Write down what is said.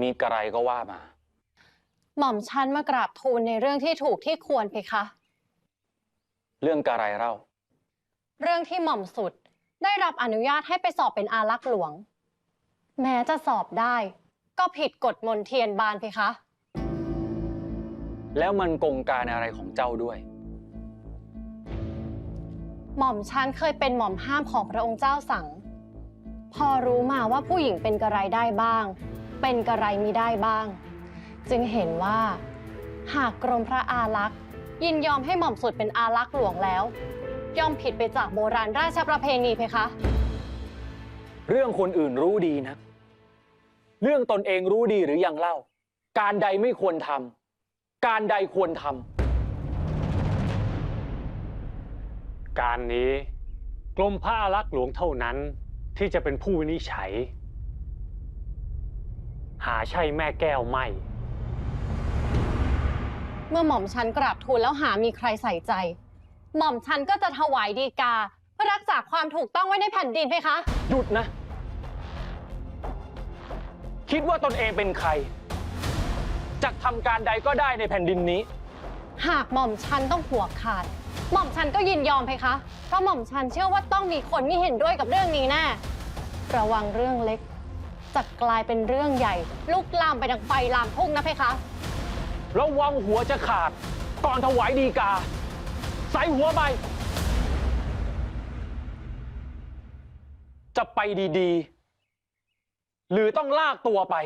มีกระไรก็ว่ามา หม่อมชันมากราบทูลในเรื่องที่ถูกที่ควรเพคะ เรื่องกระไรเล่า เรื่องที่หม่อมสุดได้รับอนุญาตให้ไปสอบเป็นอารักษ์หลวง แม้จะสอบได้ ก็ผิดกฎมนเทียนบานเพคะ แล้วมันกงการอะไรของเจ้าด้วย หม่อมชันเคยเป็นหม่อมห้ามของพระองค์เจ้าสั่ง พอรู้มาว่าผู้หญิงเป็นกระไรได้บ้าง เป็นกระไรมิได้บ้าง จึงเห็นว่า หากกรมพระอารักษ์ยินยอมให้หม่อมสุดเป็นอารักษ์หลวงแล้ว ย่อมผิดไปจากโบราณราชประเพณีเพคะ เรื่องคนอื่นรู้ดีนะ เรื่องตนเองรู้ดีหรือยังเล่า การใดไม่ควรทำการใดควรทำการนี้กรมพระอารักษ์หลวงเท่านั้นที่จะเป็นผู้วินิจฉัย หาใช่แม่แก้วไม่ เมื่อหม่อมชันกราบทูลแล้วหามีใครใส่ใจ หม่อมชันก็จะถวายดีกา เพื่อรักษาความถูกต้องไว้ในแผ่นดินเพคะ หยุดนะ คิดว่าตนเองเป็นใคร จะทำการใดก็ได้ในแผ่นดินนี้ หากหม่อมชันต้องหัวขาด หม่อมชันก็ยินยอมเพคะ เพราะหม่อมชันเชื่อว่าต้องมีคนไม่เห็นด้วยกับเรื่องนี้แน่ระวังเรื่องเล็ก จะกลายเป็นเรื่องใหญ่ ลุกลามไปดังไฟลามทุ่งนะเพคะ ระวังหัวจะขาด ก่อนถวายดีกา ใส่หัวไป จะไปดีๆ หรือต้องลากตัวไป